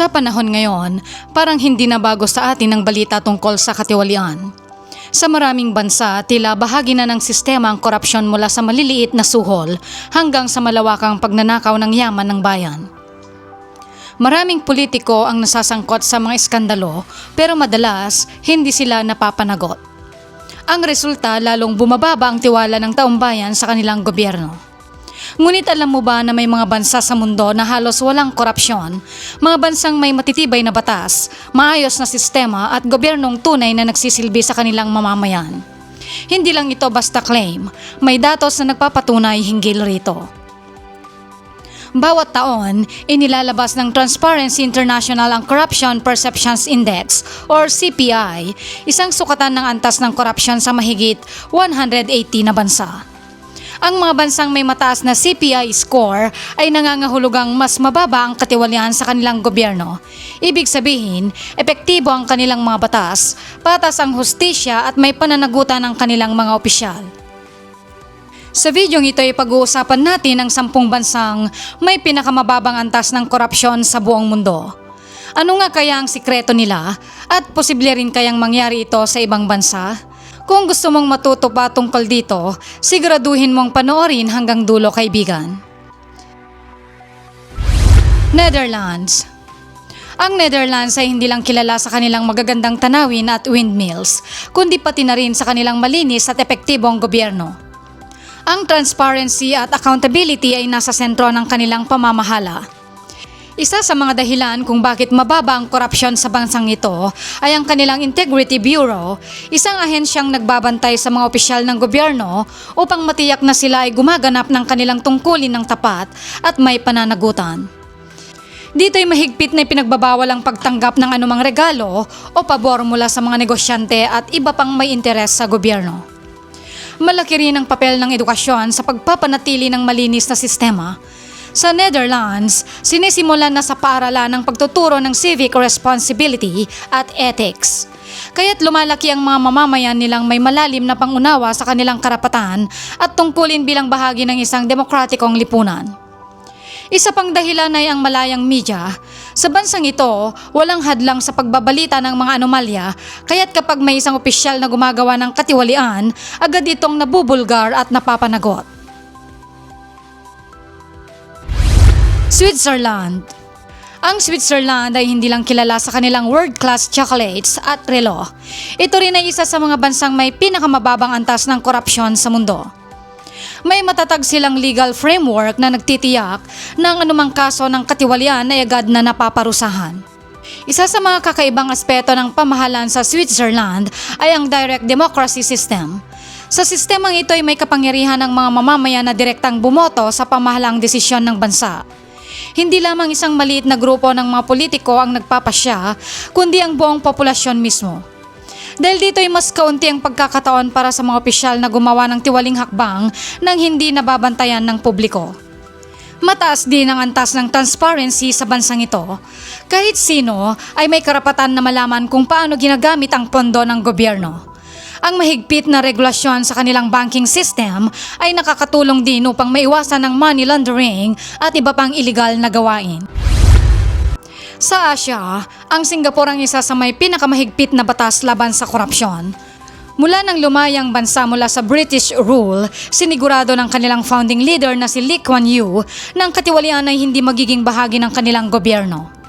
Sa panahon ngayon, parang hindi na bago sa atin ang balita tungkol sa katiwalian. Sa maraming bansa, tila bahagi na ng sistema ang korupsyon mula sa maliliit na suhol hanggang sa malawakang pagnanakaw ng yaman ng bayan. Maraming politiko ang nasasangkot sa mga iskandalo pero madalas hindi sila napapanagot. Ang resulta lalong bumababa ang tiwala ng taumbayan sa kanilang gobyerno. Ngunit alam mo ba na may mga bansa sa mundo na halos walang korupsyon, mga bansang may matitibay na batas, maayos na sistema at gobyernong tunay na nagsisilbi sa kanilang mamamayan? Hindi lang ito basta claim, may datos na nagpapatunay hinggil rito. Bawat taon, inilalabas ng Transparency International ang Corruption Perceptions Index or CPI, isang sukatan ng antas ng korupsyon sa mahigit 180 na bansa. Ang mga bansang may mataas na CPI score ay nangangahulugang mas mababa ang katiwalian sa kanilang gobyerno. Ibig sabihin, epektibo ang kanilang mga batas, patas ang hustisya at may pananagutan ang kanilang mga opisyal. Sa videong ito ay pag-uusapan natin ang sampung bansang may pinakamababang antas ng korupsyon sa buong mundo. Ano nga kaya ang sikreto nila at posible rin kayang mangyari ito sa ibang bansa? Kung gusto mong matuto pa tungkol dito, siguraduhin mong panoorin hanggang dulo kaibigan. Netherlands ang Netherlands ay hindi lang kilala sa kanilang magagandang tanawin at windmills, kundi pati na rin sa kanilang malinis at epektibong gobyerno. Ang transparency at accountability ay nasa sentro ng kanilang pamamahala. Isa sa mga dahilan kung bakit mababa ang korupsyon sa bansang ito ay ang kanilang Integrity Bureau, isang ahensyang nagbabantay sa mga opisyal ng gobyerno upang matiyak na sila ay gumaganap ng kanilang tungkulin ng tapat at may pananagutan. Dito ay mahigpit na pinagbabawal ang pagtanggap ng anumang regalo o pabor mula sa mga negosyante at iba pang may interes sa gobyerno. Malaki rin ang papel ng edukasyon sa pagpapanatili ng malinis na sistema. Sa Netherlands, sinisimulan na sa paaralan ng pagtuturo ng civic responsibility at ethics. Kaya't lumalaki ang mga mamamayan nilang may malalim na pangunawa sa kanilang karapatan at tungkulin bilang bahagi ng isang demokratikong lipunan. Isa pang dahilan ay ang malayang media. Sa bansang ito, walang hadlang sa pagbabalita ng mga anomalya, kaya't kapag may isang opisyal na gumagawa ng katiwalian, agad itong nabubulgar at napapanagot. Switzerland ang Switzerland ay hindi lang kilala sa kanilang world-class chocolates at relo. Ito rin ay isa sa mga bansang may pinakamababang antas ng korupsyon sa mundo may matatag silang legal framework na nagtitiyak ng anumang kaso ng katiwalian ay agad na napaparusahan. Isa sa mga kakaibang aspeto ng pamahalaan sa Switzerland ay ang direct democracy system. Sa sistemang ito ay may kapangyarihan ng mga mamamayan na direktang bumoto sa pamahalang desisyon ng bansa. Hindi lamang isang maliit na grupo ng mga politiko ang nagpapasya, kundi ang buong populasyon mismo. Dahil dito ay mas kaunti ang pagkakataon para sa mga opisyal na gumawa ng tiwaling hakbang nang hindi nababantayan ng publiko. Mataas din ang antas ng transparency sa bansang ito. Kahit sino ay may karapatan na malaman kung paano ginagamit ang pondo ng gobyerno. Ang mahigpit na regulasyon sa kanilang banking system ay nakakatulong din upang maiwasan ang money laundering at iba pang illegal na gawain. Sa Asia, ang Singapore ang isa sa may pinakamahigpit na batas laban sa korupsyon. Mula ng lumayang bansa mula sa British rule, sinigurado ng kanilang founding leader na si Lee Kuan Yew na katiwalian ay hindi magiging bahagi ng kanilang gobyerno.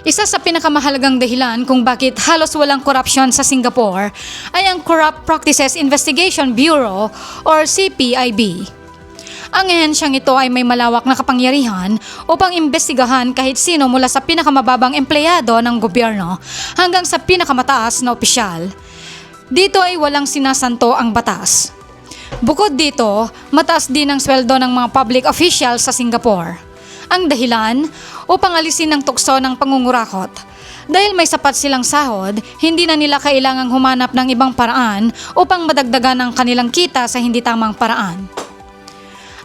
Isa sa pinakamahalagang dahilan kung bakit halos walang korupsyon sa Singapore ay ang Corrupt Practices Investigation Bureau or CPIB. Ang ehensyang ito ay may malawak na kapangyarihan upang imbestigahan kahit sino mula sa pinakamababang empleyado ng gobyerno hanggang sa pinakamataas na opisyal. Dito ay walang sinasanto ang batas. Bukod dito, mataas din ang sweldo ng mga public officials sa Singapore. Ang dahilan, upang alisin ang tukso ng pangungurakot. Dahil may sapat silang sahod, hindi na nila kailangang humanap ng ibang paraan upang madagdagan ang kanilang kita sa hindi tamang paraan.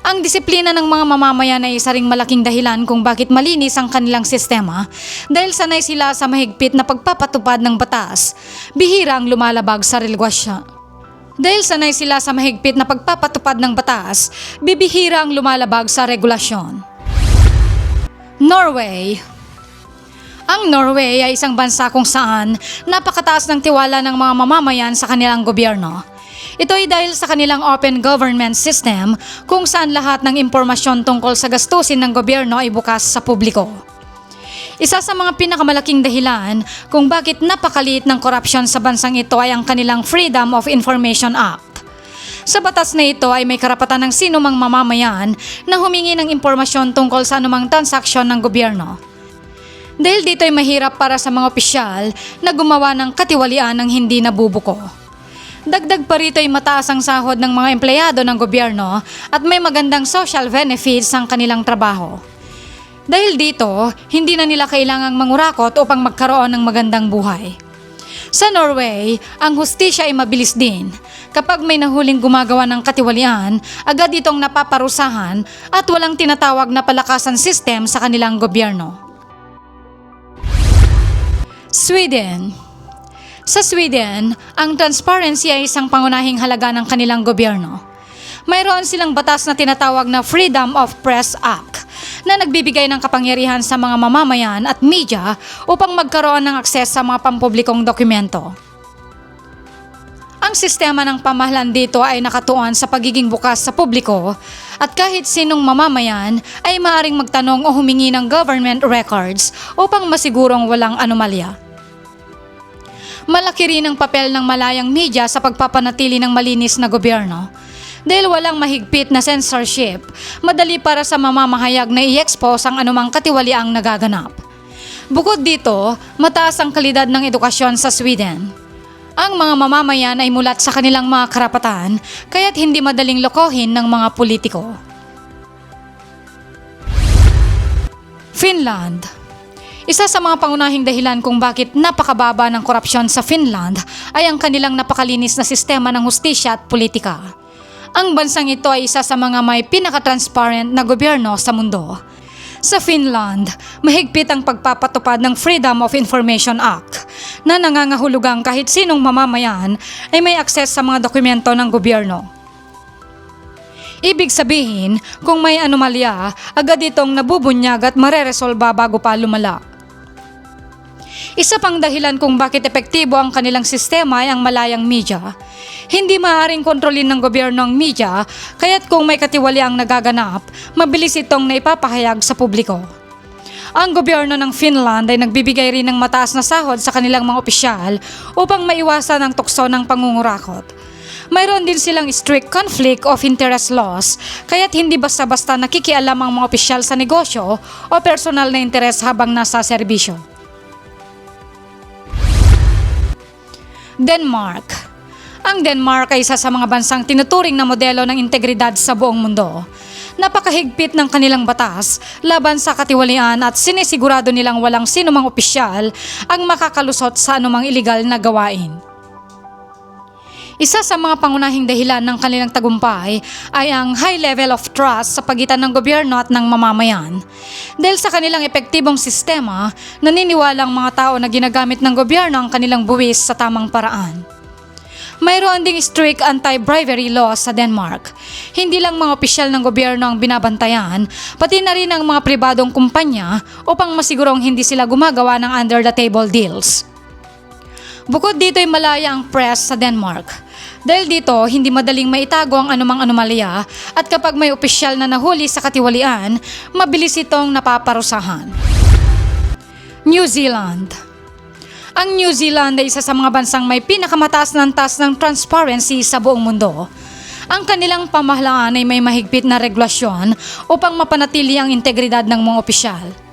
Ang disiplina ng mga mamamayan ay isa ring malaking dahilan kung bakit malinis ang kanilang sistema dahil sanay sila sa mahigpit na pagpapatupad ng batas, bihira ang lumalabag sa religwasya. Dahil sanay sila sa mahigpit na pagpapatupad ng batas, bibihira ang lumalabag sa regulasyon. Norway Ang Norway ay isang bansa kung saan napakataas ng tiwala ng mga mamamayan sa kanilang gobyerno. Ito ay dahil sa kanilang open government system kung saan lahat ng impormasyon tungkol sa gastusin ng gobyerno ay bukas sa publiko. Isa sa mga pinakamalaking dahilan kung bakit napakaliit ng korupsyon sa bansang ito ay ang kanilang Freedom of Information Act. Sa batas na ito ay may karapatan ng sino mang mamamayan na humingi ng impormasyon tungkol sa anumang transaksyon ng gobyerno. Dahil dito ay mahirap para sa mga opisyal na gumawa ng katiwalian ng hindi nabubuko. Dagdag pa rito ay mataas ang sahod ng mga empleyado ng gobyerno at may magandang social benefits ang kanilang trabaho. Dahil dito, hindi na nila kailangang mangurakot upang magkaroon ng magandang buhay. Sa Norway, ang hustisya ay mabilis din. Kapag may nahuling gumagawa ng katiwalian, agad itong napaparusahan at walang tinatawag na palakasan system sa kanilang gobyerno. Sweden Sa Sweden, ang transparency ay isang pangunahing halaga ng kanilang gobyerno. Mayroon silang batas na tinatawag na Freedom of Press Act na nagbibigay ng kapangyarihan sa mga mamamayan at media upang magkaroon ng akses sa mga pampublikong dokumento. Ang sistema ng pamahalaan dito ay nakatuon sa pagiging bukas sa publiko at kahit sinong mamamayan ay maaring magtanong o humingi ng government records upang masigurong walang anomalya. Malaki rin ang papel ng malayang media sa pagpapanatili ng malinis na gobyerno. Dahil walang mahigpit na censorship, madali para sa mamamahayag na i-expose ang anumang katiwaliang nagaganap. Bukod dito, mataas ang kalidad ng edukasyon sa Sweden. Ang mga mamamayan ay mulat sa kanilang mga karapatan, kaya't hindi madaling lokohin ng mga politiko. Finland isa sa mga pangunahing dahilan kung bakit napakababa ng korupsyon sa Finland ay ang kanilang napakalinis na sistema ng hustisya at politika. Ang bansang ito ay isa sa mga may pinaka-transparent na gobyerno sa mundo. Sa Finland, mahigpit ang pagpapatupad ng Freedom of Information Act na nangangahulugang kahit sinong mamamayan ay may akses sa mga dokumento ng gobyerno. Ibig sabihin, kung may anomalya, agad itong nabubunyag at mareresolba bago pa lumala. Isa pang dahilan kung bakit epektibo ang kanilang sistema ay ang malayang media. Hindi maaaring kontrolin ng gobyerno ang media, kaya't kung may katiwaliang nagaganap, mabilis itong naipapahayag sa publiko. Ang gobyerno ng Finland ay nagbibigay rin ng mataas na sahod sa kanilang mga opisyal upang maiwasan ang tukso ng pangungurakot. Mayroon din silang strict conflict of interest laws, kaya't hindi basta-basta nakikialam ang mga opisyal sa negosyo o personal na interes habang nasa serbisyo. Denmark Ang Denmark ay isa sa mga bansang tinuturing na modelo ng integridad sa buong mundo. Napakahigpit ng kanilang batas laban sa katiwalian at sinisigurado nilang walang sinumang opisyal ang makakalusot sa anumang iligal na gawain. Isa sa mga pangunahing dahilan ng kanilang tagumpay ay ang high level of trust sa pagitan ng gobyerno at ng mamamayan. Dahil sa kanilang epektibong sistema, naniniwala ang mga tao na ginagamit ng gobyerno ang kanilang buwis sa tamang paraan. Mayroon ding strict anti-bribery laws sa Denmark. Hindi lang mga opisyal ng gobyerno ang binabantayan, pati na rin ang mga pribadong kumpanya upang masigurong hindi sila gumagawa ng under-the-table deals. Bukod dito ay malaya ang press sa Denmark. Dahil dito, hindi madaling maitago ang anumang anomalya at kapag may opisyal na nahuli sa katiwalian, mabilis itong napaparusahan. New Zealand Ang New Zealand ay isa sa mga bansang may pinakamataas na antas ng transparency sa buong mundo. Ang kanilang pamahalaan ay may mahigpit na regulasyon upang mapanatili ang integridad ng mga opisyal.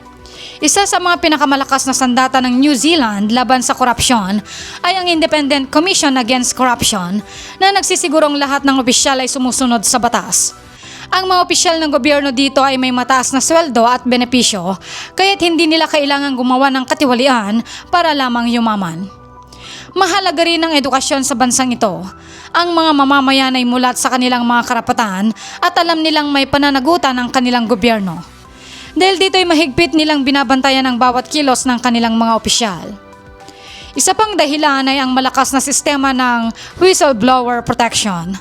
Isa sa mga pinakamalakas na sandata ng New Zealand laban sa korupsyon ay ang Independent Commission Against Corruption na nagsisigurong lahat ng opisyal ay sumusunod sa batas. Ang mga opisyal ng gobyerno dito ay may mataas na sweldo at benepisyo, kaya't hindi nila kailangan gumawa ng katiwalian para lamang yumaman. Mahalaga rin ang edukasyon sa bansang ito. Ang mga mamamayan ay mulat sa kanilang mga karapatan at alam nilang may pananagutan ang kanilang gobyerno. Dahil dito ay mahigpit nilang binabantayan ang bawat kilos ng kanilang mga opisyal. Isa pang dahilan ay ang malakas na sistema ng whistleblower protection.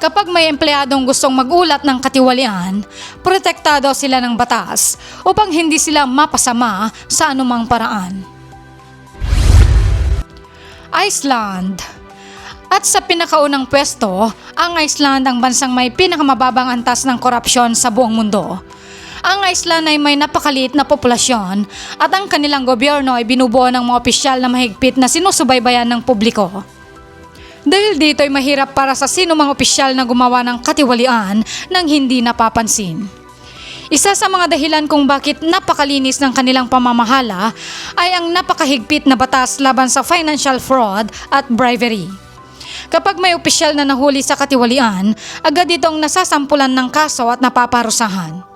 Kapag may empleyadong gustong magulat ng katiwalian, protektado sila ng batas upang hindi sila mapasama sa anumang paraan. Iceland At sa pinakaunang pwesto, ang Iceland ang bansang may pinakamababang antas ng korupsyon sa buong mundo. Ang Iceland ay may napakaliit na populasyon at ang kanilang gobyerno ay binubuo ng mga opisyal na mahigpit na sinusubaybayan ng publiko. Dahil dito ay mahirap para sa sino mang opisyal na gumawa ng katiwalian nang hindi napapansin. Isa sa mga dahilan kung bakit napakalinis ng kanilang pamamahala ay ang napakahigpit na batas laban sa financial fraud at bribery. Kapag may opisyal na nahuli sa katiwalian, agad itong nasasampulan ng kaso at napaparusahan.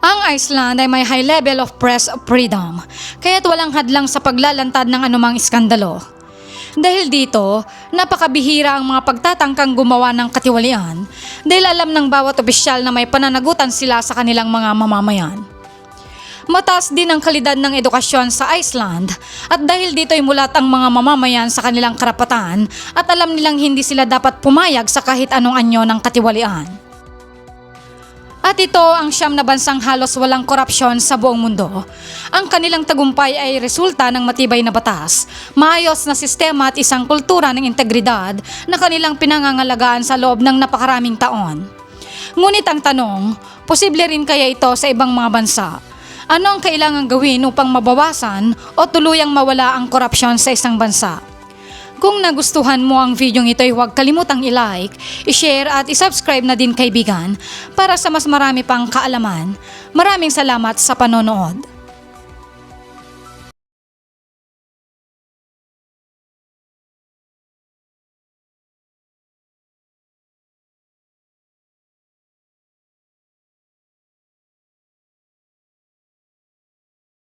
Ang Iceland ay may high level of press freedom, kaya't walang hadlang sa paglalantad ng anumang iskandalo. Dahil dito, napakabihira ang mga pagtatangkang gumawa ng katiwalian dahil alam ng bawat opisyal na may pananagutan sila sa kanilang mga mamamayan. Mataas din ang kalidad ng edukasyon sa Iceland at dahil dito ay mulat ang mga mamamayan sa kanilang karapatan at alam nilang hindi sila dapat pumayag sa kahit anong anyo ng katiwalian. At ito ang siyam na bansang halos walang korupsyon sa buong mundo. Ang kanilang tagumpay ay resulta ng matibay na batas, maayos na sistema at isang kultura ng integridad na kanilang pinangangalagaan sa loob ng napakaraming taon. Ngunit ang tanong, posible rin kaya ito sa ibang mga bansa? Ano ang kailangan gawin upang mabawasan o tuluyang mawala ang korupsyon sa isang bansa? Kung nagustuhan mo ang video ito ay huwag kalimutang i-like, i-share at i-subscribe na din kaibigan para sa mas marami pang kaalaman. Maraming salamat sa panonood.